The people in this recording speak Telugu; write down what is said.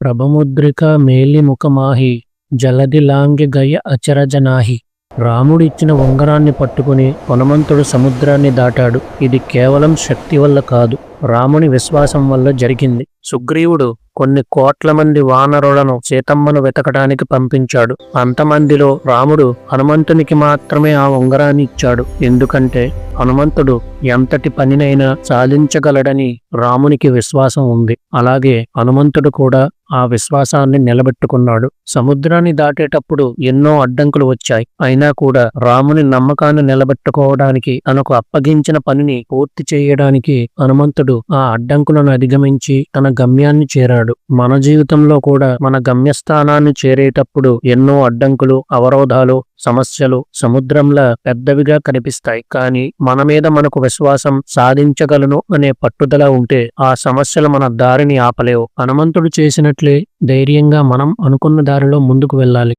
ప్రభముద్రిక మేలిముఖమాహి జలదిలాంగి గయ అచరజనాహి. రాముడిచ్చిన ఉంగరాన్ని పట్టుకుని హనుమంతుడు సముద్రాన్ని దాటాడు. ఇది కేవలం శక్తి వల్ల కాదు రాముని విశ్వాసం వల్ల జరిగింది. సుగ్రీవుడు కొన్ని కోట్ల మంది వానరులను సీతమ్మను వెతకడానికి పంపించాడు. అంతమందిలో రాముడు హనుమంతునికి మాత్రమే ఆ ఉంగరాన్ని ఇచ్చాడు. ఎందుకంటే హనుమంతుడు ఎంతటి పనినైనా సాధించగలడని రామునికి విశ్వాసం ఉంది. అలాగే హనుమంతుడు కూడా ఆ విశ్వాసాన్ని నిలబెట్టుకున్నాడు. సముద్రాన్ని దాటేటప్పుడు ఎన్నో అడ్డంకులు వచ్చాయి. అయినా కూడా రాముని నమ్మకాన్ని నిలబెట్టుకోవడానికి తనకు అప్పగించిన పనిని పూర్తి చేయడానికి హనుమంతుడు ఆ అడ్డంకులను అధిగమించి తన గమ్యాన్ని చేరాడు. మన జీవితంలో కూడా మన గమ్యస్థానాన్ని చేరేటప్పుడు ఎన్నో అడ్డంకులు అవరోధాలు సమస్యలు సముద్రంలా పెద్దవిగా కనిపిస్తాయి. కానీ మన మీద మనకు విశ్వాసం సాధించగలను అనే పట్టుదల ఉంటే ఆ సమస్యలు మన దారిని ఆపలేవు. హనుమంతుడు చేసినట్లే ధైర్యంగా మనం అనుకున్న దారిలో ముందుకు వెళ్ళాలి.